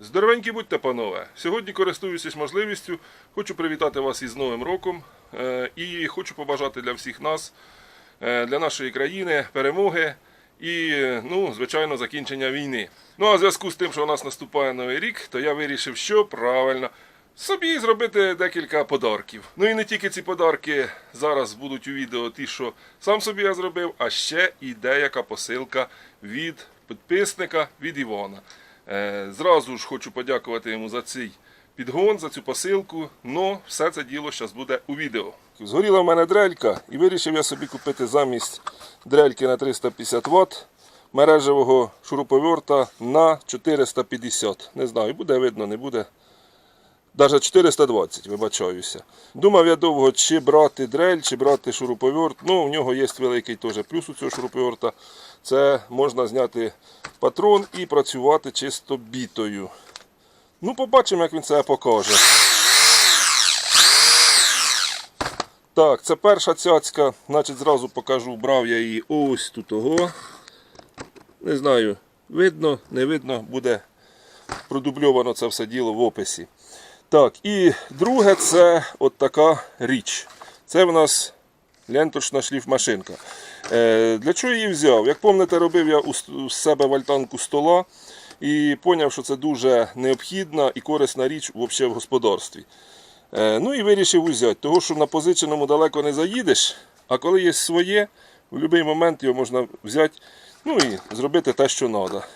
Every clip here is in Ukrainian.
Здоровенькі будьте, панове! Сьогодні користуючись можливістю, хочу привітати вас із Новим роком е, і хочу побажати для всіх нас, е, для нашої країни перемоги і, ну, звичайно, закінчення війни. Ну а в зв'язку з тим, що у нас наступає новий рік, то я вирішив, що правильно собі зробити декілька подарків. Ну і не тільки ці подарки зараз будуть у відео, ті, що сам собі я зробив, а ще і деяка посилка від підписника від Івана. Е, Зразу ж хочу подякувати йому за цей підгон, за цю посилку. Ну, все це діло зараз буде у відео. Згоріла в мене дрелька, і вирішив я собі купити замість дрельки на 350 Вт мережевого шуруповерта на 450. Не знаю, буде видно, не буде. Навіть 420, вибачаюся. Думав я довго, чи брати дрель, чи брати шуруповерт. Ну, в нього є великий теж плюс у цього шуруповерта. Це можна зняти патрон і працювати чисто бітою. Ну, побачимо, як він це покаже. Так, це перша цяцька. Значить, зразу покажу, брав я її ось тут того. Не знаю, видно, не видно, буде продубльовано це все діло в описі. Так, і друге це от така річ. Це в нас ленточна шліфмашинка. Е, для чого її взяв? Як пам'ятаєте, робив я у себе вальтанку стола і зрозумів, що це дуже необхідна і корисна річ взагалі в господарстві. Е, ну і вирішив взяти, того що на позиченому далеко не заїдеш, а коли є своє, в будь-який момент його можна взяти ну і зробити те, що треба.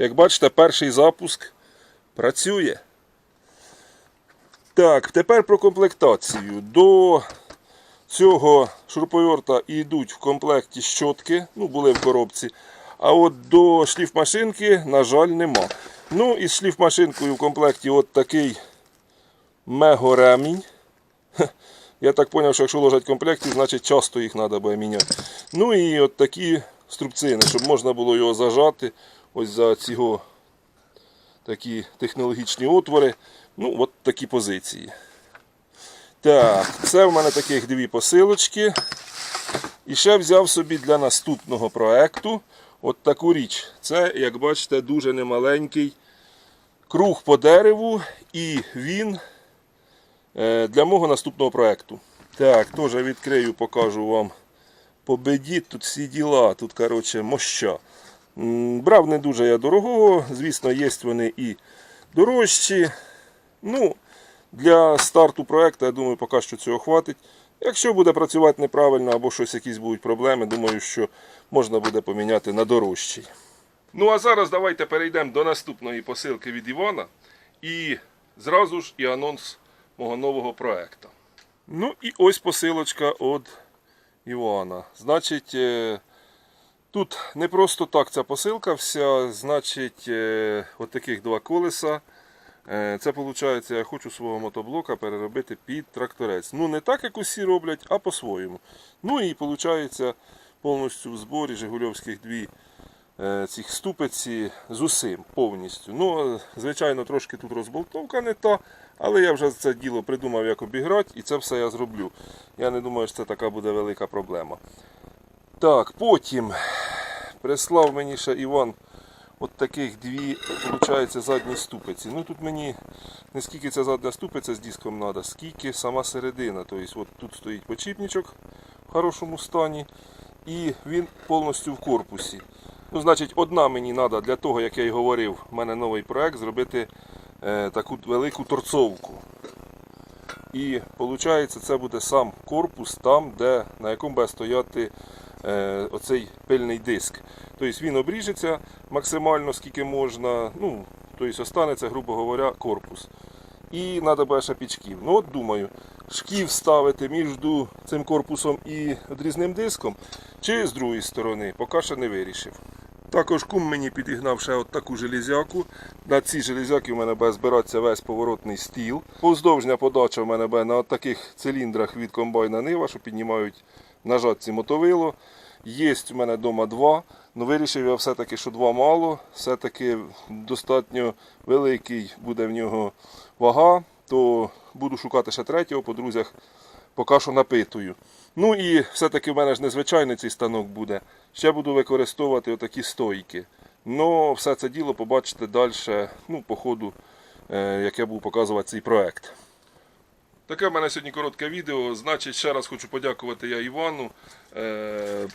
Як бачите, перший запуск працює. Так, тепер про комплектацію. До цього шуруповерта йдуть в комплекті щотки, ну були в коробці. А от до шліфмашинки, на жаль, нема. Ну і з шліфмашинкою в комплекті от такий мегоремінь. Я так зрозумів, що якщо ложать комплекти, значить часто їх треба буде міняти. Ну і от такі струбцини, щоб можна було його зажати. Ось за цього такі технологічні отвори. Ну, от такі позиції. Так, це в мене таких дві посилочки. І ще взяв собі для наступного проекту от таку річ. Це, як бачите, дуже немаленький круг по дереву, і він е, для мого наступного проекту. Так, теж відкрию, покажу вам по беді. Тут всі діла, тут, коротше, моща. Брав не дуже я дорогого, звісно, є вони і дорожчі. Ну, для старту проекту, я думаю, поки що цього хватить. Якщо буде працювати неправильно або щось якісь будуть проблеми, думаю, що можна буде поміняти на дорожчий. Ну а зараз давайте перейдемо до наступної посилки від Івана і зразу ж і анонс мого нового проекту. Ну і ось посилочка від Івана. Значить, е, тут не просто так ця посилка вся, значить, е, от таких два колеса. Е, Це виходить, я хочу свого мотоблока переробити під тракторець. Ну, не так, як усі роблять, а по-своєму. Ну і виходить повністю в зборі Жигульовських дві е, цих ступиці з усім повністю. Ну, звичайно, трошки тут розболтовка не та, але я вже це діло придумав, як обіграти, і це все я зроблю. Я не думаю, що це така буде велика проблема. Так, потім прислав мені ще Іван от таких дві, виходить, задні ступиці. Ну тут мені не скільки ця задня ступиця з диском треба, скільки сама середина. Тобто от тут стоїть почіпничок в хорошому стані і він повністю в корпусі. Ну, значить, одна мені треба для того, як я й говорив, в мене новий проект зробити е, таку велику торцовку. І виходить, це буде сам корпус там, де, на якому буде стояти оцей пильний диск. Тобто він обріжеться максимально скільки можна. Ну, тобто останеться, грубо говоря, корпус. І треба буде ще. Ну от думаю, шків ставити між цим корпусом і відрізним диском, чи з другої сторони, поки ще не вирішив. Також кум мені підігнав ще от таку железяку. На цій железяки в мене буде збиратися весь поворотний стіл. Повздовжня подача в мене буде на от таких циліндрах від комбайна Нива, що піднімають на жатці мотовило. Є в мене вдома два. Ну вирішив я все-таки, що два мало. Все-таки достатньо великий буде в нього вага, то буду шукати ще третього, по друзях поки що напитую. Ну і все-таки в мене ж незвичайний цей станок буде. Ще буду використовувати отакі стойки. Ну, все це діло побачите далі, ну, по ходу, е, як я буду показувати цей проект. Таке в мене сьогодні коротке відео. Значить, ще раз хочу подякувати я Івану. Е,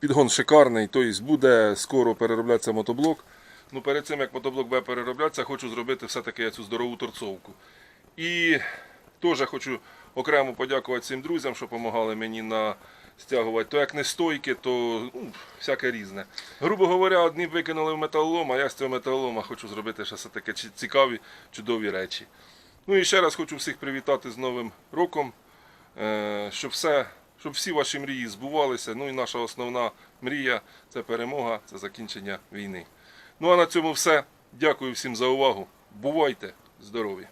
Підгон шикарний, тобто буде скоро перероблятися мотоблок. Ну, перед цим як мотоблок буде перероблятися, хочу зробити все-таки цю здорову торцовку. І теж хочу окремо подякувати всім друзям, що допомагали мені на стягувати. То як не стойки, то ну, всяке різне. Грубо говоря, одні викинули в металолом, а я з цього металолома хочу зробити ще все таке цікаві, чудові речі. Ну і ще раз хочу всіх привітати з Новим роком, е, щоб, все, щоб всі ваші мрії збувалися. Ну і наша основна мрія це перемога, це закінчення війни. Ну а на цьому все. Дякую всім за увагу. Бувайте здорові!